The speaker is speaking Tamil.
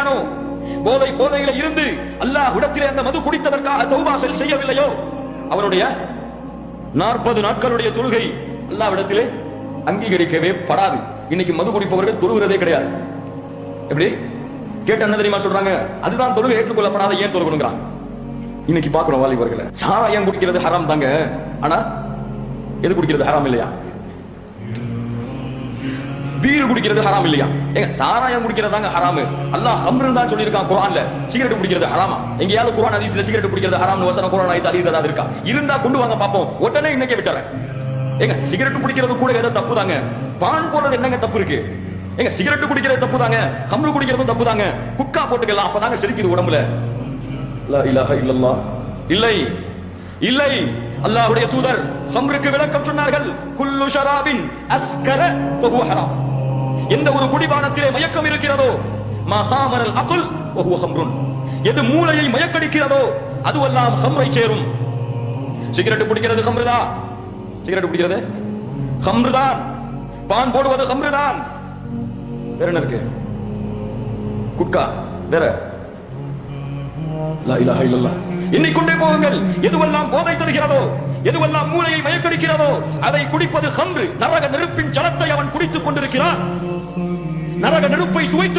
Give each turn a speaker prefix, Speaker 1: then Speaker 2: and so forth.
Speaker 1: செய்கிறானோ போதை போதையில இருந்து அல்லாஹ் இடத்திலே அந்த மது குடித்ததற்காக தௌபா செல் செய்யவில்லையோ? அவனுடைய நாற்பது நாட்களுடைய தொழுகை அல்லாவிடத்திலே அங்கீகரிக்கவே படாது. இன்னைக்கு மது குடிப்பவர்கள் தொழுகிறதே கிடையாது. எப்படி? கேட்ட என்ன தெரியுமா சொல்றாங்க? அதுதான் தொழுகை ஏற்றுக்கொள்ளப்படாத ஏன் தொழுகணுங்கிறாங்க. இன்னைக்கு பாக்குறோம் வாலிபர்களை. சாராயம் குடிக்கிறது ஹராம் தாங்க. ஆனா எது குடிக்கிறது? ஹராம் இல்லையா? பீர் குடிக்கிறது ஹராம் இல்லையா? ஏங்க சாராயம் குடிக்கிறது தாங்க ஹராமு. அல்லாஹ் ஹம்ருன்னு தான் சொல்லியிருக்கான் குரான்ல சிகரெட் குடிக்கிறது ஹராமா? எங்கேயாவது குரான் ஹதீஸ்ல சிகரெட் குடிக்கிறது ஹராம்னு வசனம் குரான் ஆயத்து அதில் இருக்கா? இருந்தா கொண்டு வாங்க பாப்போம் உடனே இன்னைக்கே விட்டுறேன். ஏங்க சிகரெட் குடிக்கிறது கூட ஏதோ தப்பு தாங்க பான் போடுறது என்னங்க தப்பு இருக்கு? ஏங்க சிகரெட் குடிக்கிறது தப்பு தாங்க கம்ரு குடிக்கிறதும் தப்பு தாங்க குக்கா போட்டுக்கலாம். அப்பதாங்க சிரிக்குது உடம்புல. லா இல்லை. இல்லை. அல்லாஹ்வுடைய தூதர் ஹம்ருக்கு விளக்கம் சொன்னார்கள். குல்லு ஷராபின் அஸ்கர ஹராம். எந்த ஒரு குடிபானத்திலே மயக்கம் இருக்கிறதோ? மகாமரல் அகுல் வஹுவ ஹம்ருன். எது மூளையை மயக்கடிக்கிறதோ அதுவெல்லாம் ஹம்ரை சேரும். சிகரெட் பிடிக்கிறது ஹம்ருதா? சிகரெட் பிடிக்கிறது? ஹம்ருதான் பான் போடுவது ஹம்ருதான் வேற என்ன இருக்கு? குட்கா வேற? லா இலாஹ இல்லல்லாஹ். எண்ணிக்கொண்டே போகுங்கள். எதுவெல்லாம் போதை தருகிறதோ எதுவெல்லாம் மூளையை மயக்கடிக்கிறதோ அதை குடிப்பது ஹம்ரு நரக நெருப்பின் ஜலத்தை அவன் குடித்துக் கொண்டிருக்கிறான். நரக நெருப்பை சுவைத்து